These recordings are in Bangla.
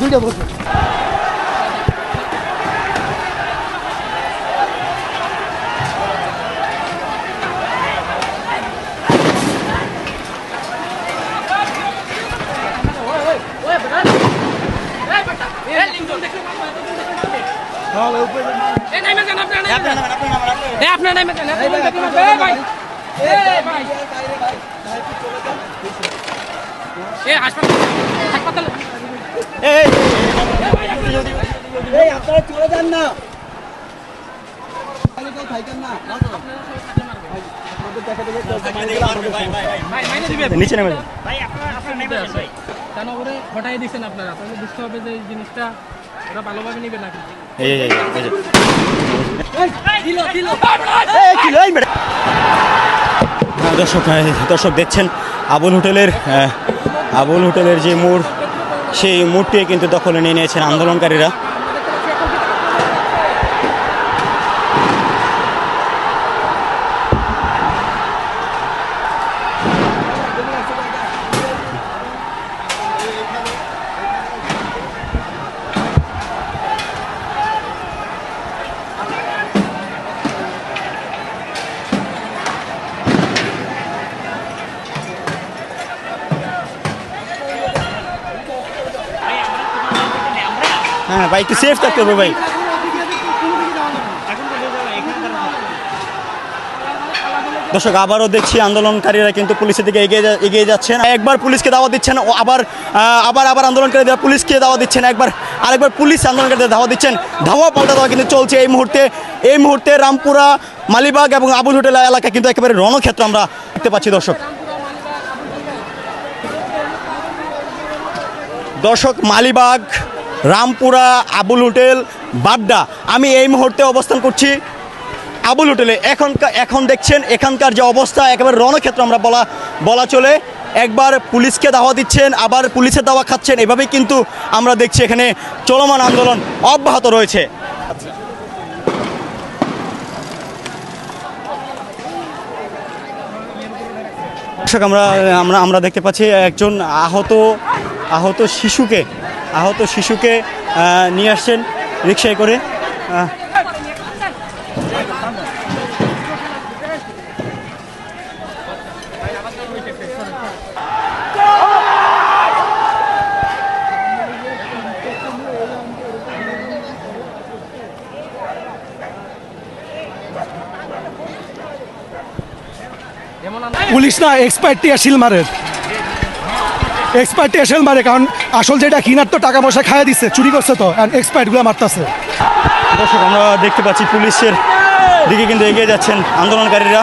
দুইটা বলছে আপনার নামে ভাই ভাই এ হাসপাতাল। হাসপাতাল। এই আপনারা চলে যান না। থাকেন না ভাই মাইনে দিবেন? নিচে নেমে কেন করে হটাই দিচ্ছেন আপনারা? তাহলে বুঝতে হবে যে এই জিনিসটা ওরা ভালোভাবে নিবে নাকি? দর্শক হ্যাঁ, দর্শক দেখছেন আবুল হোটেলের আবুল হোটেলের যে মোড় সেই মোড়টি কিন্তু দখলে নিয়ে নিয়েছেন আন্দোলনকারীরা। হ্যাঁ ভাই, একটু সেফ থাকতে হবে, ভাই। দর্শক, আবারও দেখছি আন্দোলনকারীরা কিন্তু পুলিশের দিকে এগিয়ে এগিয়ে যাচ্ছেন। একবার পুলিশকে দাওয়া দিচ্ছেন আবার আবার আবার আন্দোলনকারীরা পুলিশকে দাওয়া দিচ্ছেন। একবার, আরেকবার পুলিশ আন্দোলনকারীদের ধাওয়া দিচ্ছেন। ধাওয়া পাল্টা দেওয়া কিন্তু চলছে এই মুহূর্তে। এই মুহূর্তে রামপুরা, মালিবাগ এবং আবুল হোটেল এলাকা কিন্তু একেবারে রণক্ষেত্র আমরা দেখতে পাচ্ছি, দর্শক। দর্শক, মালিবাগ রামপুরা আবুল হোটেল, বাড্ডা। আমি এই মুহূর্তে অবস্থান করছি আবুল হোটেলে। এখন এখন দেখছেন এখানকার যে অবস্থা, একেবারে রণক্ষেত্র আমরা বলা বলা চলে। একবার পুলিশকে দাওয়া দিচ্ছেন, আবার পুলিশের দাওয়া খাচ্ছেন। এভাবেই কিন্তু আমরা দেখছি এখানে চলমান আন্দোলন অব্যাহত রয়েছে। আমরা আমরা আমরা দেখতে পাচ্ছি একজন আহত আহত শিশুকে আহত শিশুকে নিয়ে আসছেন রিক্সায় করে। পুলিশ না এক্সপার্ট টিয়া শিল মারে এক্সপার্ট টিয়া মারে, কারণ আসল যেটা কিনার তো টাকা পয়সা খাইয়ে দিচ্ছে চুরি করছে তো এক্সপার্টগুলো মারতেছে। দর্শক, আমরা দেখতে পাচ্ছি পুলিশের দিকে কিন্তু এগিয়ে যাচ্ছেন আন্দোলনকারীরা।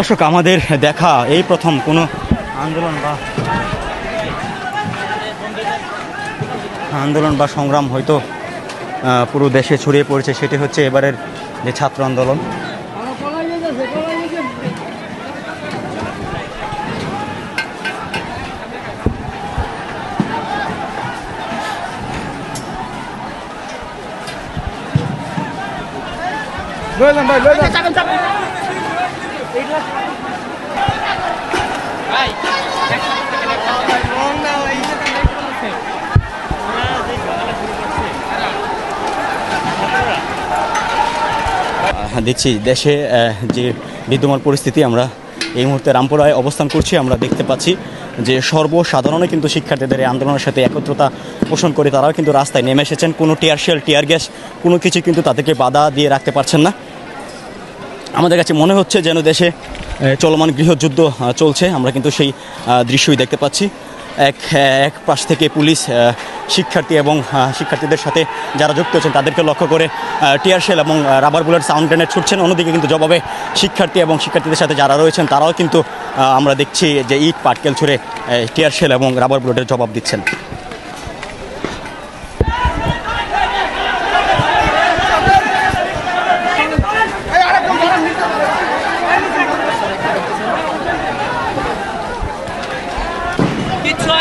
দর্শক, আমাদের দেখা, এই প্রথম কোনো আন্দোলন বা আন্দোলন বা সংগ্রাম হয়তো পুরো দেশে ছড়িয়ে পড়েছে, সেটি হচ্ছে এবারের যে ছাত্র আন্দোলন। দেখছি দেশে যে বিদ্যমান পরিস্থিতি, আমরা এই মুহূর্তে রামপুরায় অবস্থান করছি। আমরা দেখতে পাচ্ছি যে সর্বসাধারণে কিন্তু শিক্ষার্থীদের এই আন্দোলনের সাথে একত্রতা পোষণ করে তারাও কিন্তু রাস্তায় নেমে এসেছেন। কোনো টিয়ার শেল, টিয়ার গ্যাস, কোনো কিছু কিন্তু তাদেরকে বাধা দিয়ে রাখতে পারছেন না। আমাদের কাছে মনে হচ্ছে যেন দেশে চলমান গৃহযুদ্ধ চলছে। আমরা কিন্তু সেই দৃশ্যই দেখতে পাচ্ছি। এক এক পাশ থেকে পুলিশ শিক্ষার্থী এবং শিক্ষার্থীদের সাথে যারা যুক্ত আছেন, তাদেরকে লক্ষ্য করে টিয়ার শেল এবং রাবার বুলেট সাউন্ড গ্রেনেড ছুটছেন। অন্যদিকে কিন্তু জবাবে শিক্ষার্থী এবং শিক্ষার্থীদের সাথে যারা রয়েছেন, তারাও কিন্তু আমরা দেখছি যে ইট, পাটকেল ছুড়ে টিয়ার শেল এবং রাবার বুলেটের জবাব দিচ্ছেন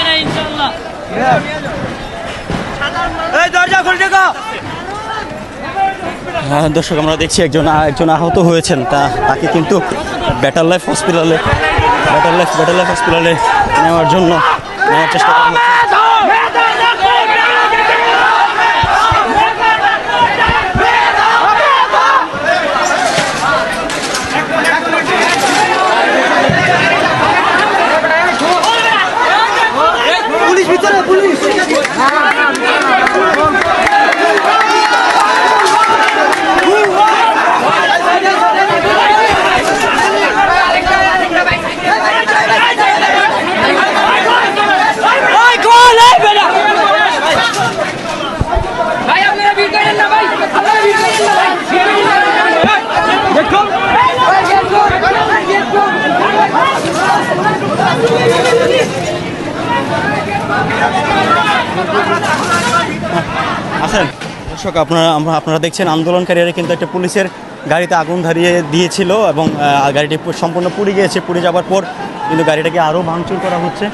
হ্যাঁ, দর্শক, আমরা দেখছি একজন একজন আহত হয়েছেন। তা তাকে কিন্তু ব্যাটার লাইফ হসপিটালে ব্যাটার লাইফ ব্যাটার লাইফ হসপিটালে নেওয়ার জন্য নেওয়ার চেষ্টা করা হচ্ছে পুলিশ ভিতরে পুলিশ ভাই আপনারা ভিড় করেন না ভাই আপনারা ভিড় করেন না ভাই ভিড় করেন না ভাই দেখো ভাই দেখো দেখো আছেন দর্শক, আপনারা আপনারা দেখছেন আন্দোলনকারীরা কিন্তু একটা পুলিশের গাড়িতে আগুন ধরিয়ে দিয়েছিল এবং গাড়িটি সম্পূর্ণ পুড়ে গিয়েছে। পুড়ে যাওয়ার পর কিন্তু গাড়িটাকে আরও ভাঙচুর করা হচ্ছে।